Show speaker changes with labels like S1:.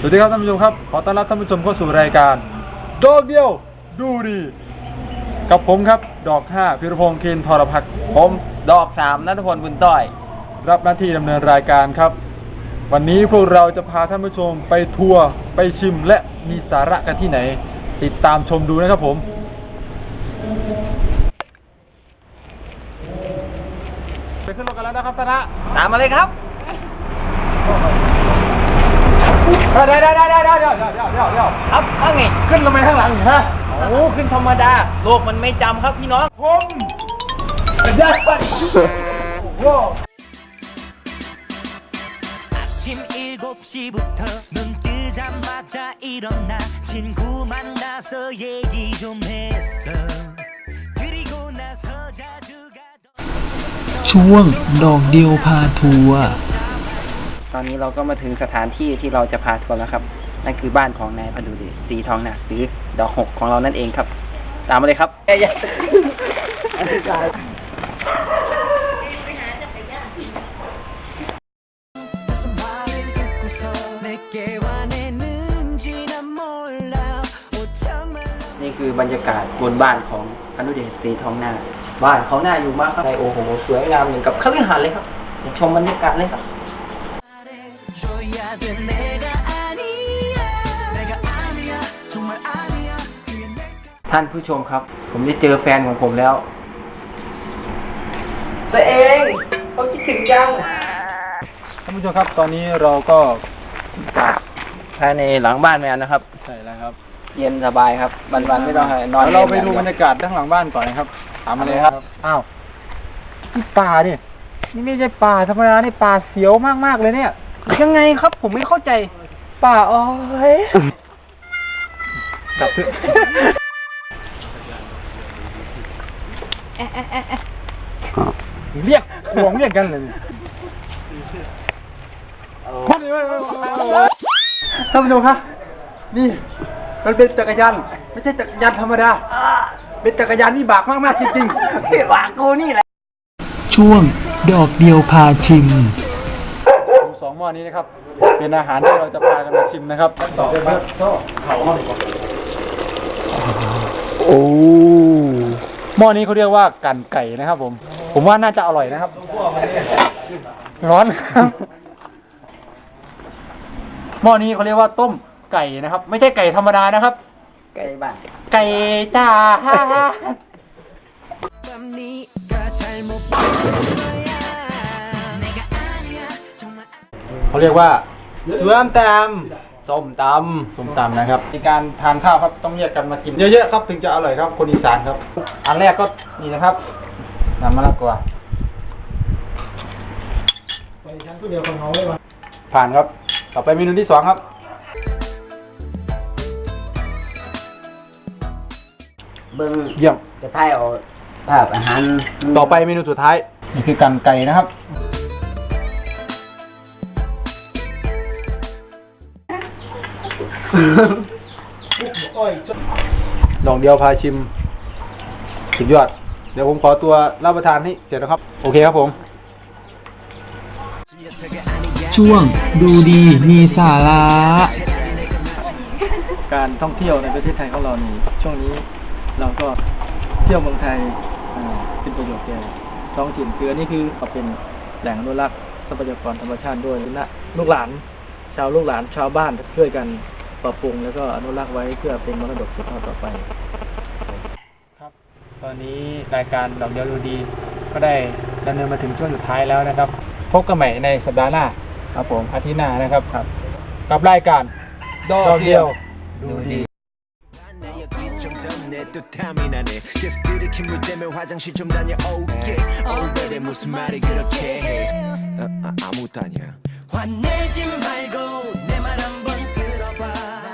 S1: สวัสดีครับท่านผู้ชมครับ ขอต้อนรับท่านผู้ชมเข้าสู่รายการดอกเดียวดูดี กับผมครับ ดอกห้าพิรพงศ์เคนทรพักษ์ผม
S2: ดอกสามนัทพลบุญต้อย
S1: รับหน้าที่ดำเนินรายการครับ วันนี้พวกเราจะพาท่านผู้ชมไปทัวร์ไปชิมและมีสาระกันที่ไหน ติดตามชมดูนะครับผม ไปขึ้นรถกันแล้วนะครับธนะ
S2: ตามมาเลยครับ
S1: เดี๋ยวเดี๋ยวเดี๋ยวเดี๋ยวเดี๋ยวเดี๋ยวเดี๋ยวเดี๋ยวเดี๋ยว
S2: ครับว่าไง
S1: ขึ้นลงไปข้างหลังฮะ
S2: โอ้ขึ้นธรรมดา โลกมันไม่จำครับพี่น้อง
S1: ผมได้ปะโว้
S3: 아침 7시부터 눈 뜨자마자 일어나 친구 만나서 얘기 좀 했어 그리고 나서 자주 가던
S4: ช่วงดอกเดียวพาทัวร์
S2: ต อนนี้เราก็มาถึงสถานที่ที่เราจะพาทัวร์แล้วครับ นั่นคือบ้านของนายพดุลสีทองหนักหรือดอกหกของเรานั่นเองครับ ตามมาเลยครับเอ้ยนี่คือบรรยากาศบนบ้านของอนุเดชสีทองหน้าบ้านเขาหน้าอยู่มากครับในโอ้โหสวยงามเหมือนกับเครื่องหันเลยครับชมบรรยากาศเลยครับ ท่านผู้ชมครับ ผมได้เจอแฟนของผมแล้ว ตัวเองเขาคิดถึงยัง
S1: ท่านผู้ชมครับ ตอนนี้เราก็จาก
S2: ภายในหลังบ้านแมวนะครับ
S1: ใช่แล้วครับ
S2: เย็นสบายครับ วันๆไม่ต้องให้นอน
S1: เดี๋ยวเราไป
S2: ล่น
S1: ดู
S2: อย่
S1: บรงร
S2: เดี
S1: ยากาศด้านหลังบ้านก่อนนะครับตามมาเลยครับ อ้าวนี่ป่าดินี่ไม่ใช่ป่าธรรมดานี่ป่าเสียวมากๆเลยเนี่ย
S2: ยังไงครับ ผมไม่เข้าใจ
S1: ป่าอ้อยกลับเถอะเรียกห่วงเรียกกันเลยนี่ท่านผู้ชมครับ นี่มันเป็นจักรยานไม่ใช่จักรยานธรรมดา เป็นจักรยานที่บากมากๆจริงๆ
S2: พี่วางกูนี่แหละ
S4: ช่วงดอกเดียวพาชิม
S1: สอง หม้อนี้นะครับ เป็นอาหารที่เราจะพากันมาชิมนะครับต่อไปก็เผาหม้อดีกว่าโอ้หม้อนี้เขาเรียกว่ากันไก่นะครับ ผม ผมว่าน่าจะอร่อยนะครับ ร้อนหม้อนี้เขาเรียกว่าต้มไก่นะครับ ไม่ใช่ไก่ธรรมดานะครับ
S2: ไก่บ้าน
S1: ไก่จ้า
S3: ฮ่าฮ่า
S1: เขาเรียกว่าเสือมแตมส้มตำส้มตำนะครับในการทานข้าวครับต้องแยกกันมากิน เยอะๆครับถึงจะอร่อยครับ คนอีสานครับ อันแรกก็นี่นะครับน้ำมะละกอผ่านครับ ต่อไปเมนูที่สองครับ
S2: เบิ้ง
S1: เยี่ยม
S2: จะถ่ายเอาภาพอาหาร
S1: ต่อไปเมนูสุดท้าย นี่คือกันไก่นะครับ ลองเดียวพาชิม สุดยอด เดี๋ยวผมขอตัวรับประทานให้เสร็จนะครับ โอเคครับผม
S4: ช่วงดูดีมีสาระ
S1: การท่องเที่ยวในประเทศไทยของเรานี่ช่วงนี้เราก็เที่ยวเมืองไทยอ่าเป็นประโยชน์แก่ท้องถิ่นคืออันนี้คือก็เป็นแหล่งอนุรักษ์ทรัพยากรธรรมชาติด้วยนะลูกหลาน ชาวลูกหลานชาวบ้านช่วยกัน ปรับปรุง แล้วก็อนุรักษ์ไว้เพื่อเป็นมรดกสืบทอดต่อไป ครับ ตอนนี้รายการดอกเดียวดูดี ก็ได้ดำเนินมาถึงช่วงสุดท้ายแล้วนะครับ พบกันใหม่ในสัปดาห์หน้า ครับผมอาทิตย์หน้านะครับครับ กับรายการดอกเดียวดูดี
S3: 내 여기 좀더내 또 탐이 나네 계속 들이킨 무대면 화장실 좀 다녀 oh yeah oh baby 무슨 말이 그렇게 해 아, 아, 아무것도 아니야 화내지 말고 cry.